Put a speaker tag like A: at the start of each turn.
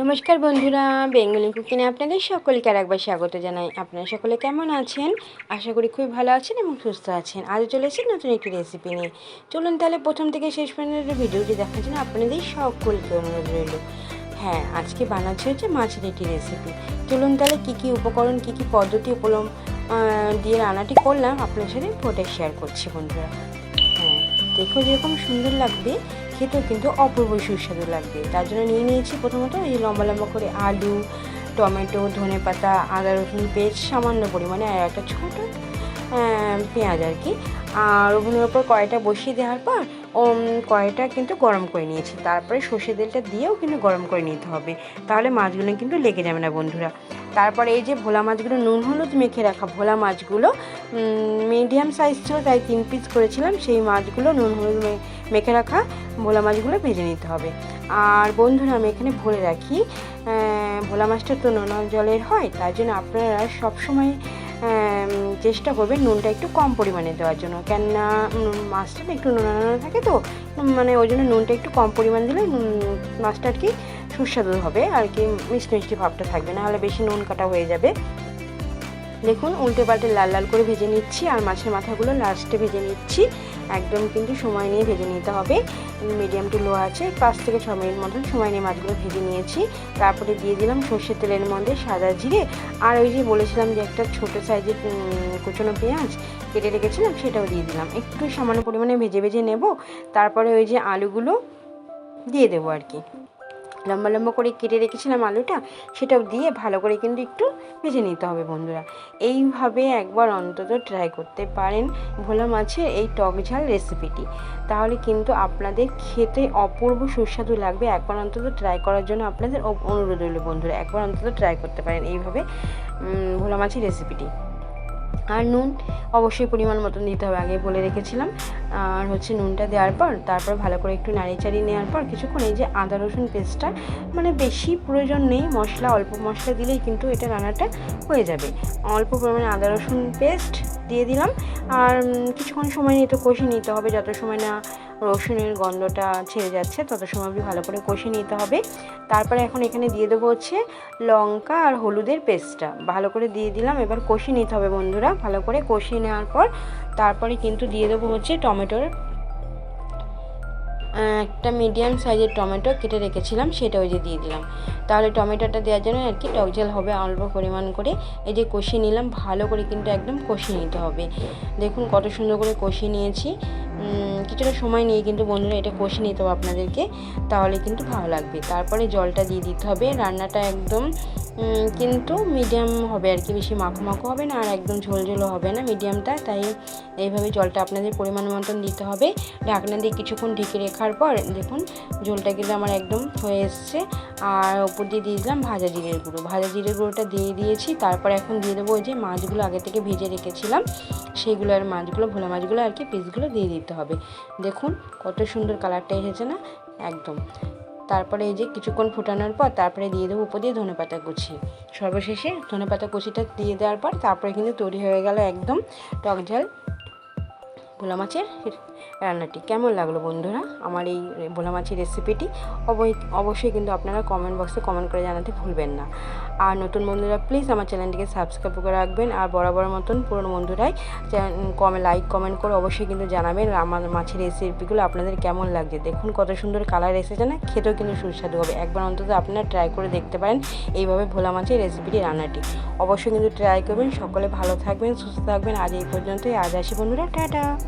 A: নমস্কার বন্ধুরা, বেঙ্গলি কুকিনে আপনাদের সকলকে আর একবার স্বাগত জানাই। আপনারা সকলে কেমন আছেন? আশা করি খুবই ভালো আছেন এবং সুস্থ আছেন। আজ এসেছি নতুন একটি রেসিপি নিয়ে। চলুন তাহলে প্রথম থেকে শেষ পর্যন্ত ভিডিওটি দেখার জন্য আপনাদের সকলকে অনুরোধ রইল। হ্যাঁ আজকে বানাচ্ছি হচ্ছে মাছের একটি রেসিপি চলুন তাহলে কী কী উপকরণ, কী কী পদ্ধতি উপলম দিয়ে রান্নাটি করলাম আপনার সাথে ফোটে শেয়ার করছি বন্ধুরা। দেখো যেরকম সুন্দর লাগবে, খেতেও কিন্তু অপূর্ব সুস্বাদু লাগবে। তার জন্য নিয়ে নিয়েছি প্রথমত এই লম্বা লম্বা করে আলু, টমেটো, ধনে পাতা, আদা, রসুন, পেঁয়াজ, সামান্য পরিমাণে আর একটা ছোটো পেঁয়াজ আর কি। আর ওভেনের ওপর কড়াইটা বসিয়ে দেওয়ার পর ও কড়াইটা কিন্তু গরম করে নিয়েছি। তারপরে সর্ষে তেলটা দিয়েও কিন্তু গরম করে নিতে হবে। তাহলে মাছগুলো কিন্তু লেগে যাবে না বন্ধুরা। তারপরে এই যে ভোলা মাছগুলো, নুন, হলুদ মেখে রাখা ভোলা মাছগুলো মিডিয়াম সাইজ ছিল, তাই তিন পিস করেছিলাম। সেই মাছগুলো, নুন, হলুদ মেখে রাখা ভোলা মাছগুলো ভেজে নিতে হবে। আর বন্ধুরা, আমি এখানে ভরে রাখি ভোলা মাছটা তো নোনা জলের হয়, তার জন্য আপনারা সবসময় চেষ্টা করবেন নুনটা একটু কম পরিমাণে দেওয়ার জন্য। কেননা মাছটা একটু নোনা নোনা থাকে তো মানে ওই জন্য নুনটা একটু কম পরিমাণ দিলে মাছটা আর কি সুস্বাদু হবে আর কি, মিষ্টি মিষ্টি ভাবটা থাকবে না হলে বেশি নুন কাটা হয়ে যাবে। দেখুন, উল্টে পাল্টে লাল লাল করে ভেজে নিচ্ছি আর মাছের মাথাগুলো লাস্টে ভেজে নিচ্ছি। একদম কিন্তু সময় নিয়ে ভেজে নিতে হবে। মিডিয়াম টু লো আছে, পাঁচ থেকে ছ মিনিট মতন সময় নিয়ে মাছগুলো ভেজে নিয়েছি। তারপরে দিয়ে দিলাম সর্ষের তেলের মধ্যে সাদা জিরে। আর ওই যে বলেছিলাম যে একটা ছোটো সাইজের কুচনো পেঁয়াজ কেটে রেখেছিলাম, সেটাও দিয়ে দিলাম। একটু সামান্য পরিমাণে ভেজে ভেজে নেব। তারপরে ওই যে আলুগুলো দিয়ে দেবো আর কি। লম্বা লম্বা করে কেটে রেখেছিলাম আলুটা, সেটাও দিয়ে ভালো করে কিন্তু একটু ভেজে নিতে হবে বন্ধুরা। এইভাবে একবার অন্তত ট্রাই করতে পারেন ভোলা মাছের এই টক ঝাল রেসিপিটি তাহলে কিন্তু আপনাদের খেতে অপূর্ব সুস্বাদু লাগবে। একবার অন্তত ট্রাই করার জন্য আপনাদের অনুরোধ রইল বন্ধুরা, একবার অন্তত ট্রাই করতে পারেন এইভাবে ভোলা মাছের রেসিপিটি আর নুন অবশ্যই পরিমাণ মতন দিতে হবে, আগে বলে রেখেছিলাম। আর হচ্ছে নুনটা দেওয়ার পর, তারপর ভালো করে একটু নাড়িচাড়ি নেওয়ার পর কিছুক্ষণ এই যে আদা রসুন পেস্টটা মানে বেশি প্রয়োজন নেই, মশলা, অল্প মশলা দিলেই কিন্তু এটা রান্নাটা হয়ে যাবে। অল্প পরিমাণে আদা রসুন পেস্ট দিয়ে দিলাম। আর কিছুক্ষণ সময় নিয়ে তো কষে নিতে হবে যত সময় না রসুনের গন্ধটা ছেড়ে যাচ্ছে, তত সময় ভালো করে কষে নিতে হবে। তারপরে এখন এখানে দিয়ে দেবো হচ্ছে লঙ্কা আর হলুদের পেস্টটা। ভালো করে দিয়ে দিলাম, এবার কষে নিতে হবে বন্ধুরা। ভালো করে কষিয়ে নেওয়ার পর তারপরে কিন্তু দিয়ে দেবো হচ্ছে টমেটোর একটা মিডিয়াম সাইজের টমেটো কেটে রেখেছিলাম, সেটা ওই যে দিয়ে দিলাম। তাহলে টমেটোটা দেওয়ার জন্য আর কি টক ঝাল হবে অল্প পরিমাণ করে। এই যে কষিয়ে নিলাম, ভালো করে কিন্তু একদম কষিয়ে নিতে হবে। দেখুন কত সুন্দর করে কষিয়ে নিয়েছি। কিছুটা সময় নিয়ে কিন্তু বন্ধুরা এটা কষিয়ে নিতে হবে আপনাদেরকে, তাহলে কিন্তু ভালো লাগবে। তারপরে জলটা দিয়ে দিতে হবে, রান্নাটা একদম কিন্তু মিডিয়াম হবে আর কি, বেশি মাখো মাখো হবে না আর একদম ঝোল ঝোলও হবে না মিডিয়ামটা তাই এইভাবে জলটা আপনাদের পরিমাণ মতন দিতে হবে। ঢাকনা দিয়ে কিছুক্ষণ ঢেকে রেখার পর দেখুন, ঝোলটা কিন্তু আমার একদম হয়ে এসছে। আর ওপর দিয়ে দিয়ে দিলাম ভাজা জিরের গুঁড়ো। ভাজা জিরের গুঁড়োটা দিয়ে দিয়েছি। তারপর এখন দিয়ে দেবো ওই যে মাছগুলো আগে থেকে ভেজে রেখেছিলাম সেইগুলো আর মাছগুলো, ভোলা মাছগুলো আর কি পিসগুলো দিয়ে দিতে হবে। দেখুন কত সুন্দর কালারটা এসেছে না? একদম। তারপরে এই যে কিছুক্ষণ ফুটানোর পর তারপরে দিয়ে দেবো উপর দিয়ে ধনে পাতা কুচি। সর্বশেষে ধনে পাতা কুচিটা দিয়ে দেওয়ার পর তারপরে কিন্তু তৈরি হয়ে গেল একদম টক ঝাল ভোলা মাছের রান্নাটি। কেমন লাগল বন্ধুরা আমার এই ভোলা মাছের রেসিপিটি অবশ্যই কিন্তু আপনারা কমেন্ট বক্সে কমেন্ট করে জানাতে ভুলবেন না। আর নতুন বন্ধুরা প্লিজ আমার চ্যানেলটিকে সাবস্ক্রাইব করে রাখবেন। আর বরাবর মতন পুরনো বন্ধুরাই কমে লাইক কমেন্ট করে অবশ্যই কিন্তু জানাবেন আমার মাছের রেসিপিগুলো আপনাদের কেমন লাগছে। দেখুন কত সুন্দর কালার এসেছে না? খেতেও কিন্তু সুস্বাদু হবে। একবার অন্তত আপনারা ট্রাই করে দেখতে পারেন এইভাবে ভোলা মাছের রেসিপিটি রান্নাটি। অবশ্যই কিন্তু ট্রাই করবেন। সকলে ভালো থাকবেন, সুস্থ থাকবেন। আজ এই পর্যন্তই। আজ আসি বন্ধুরা, টাটা!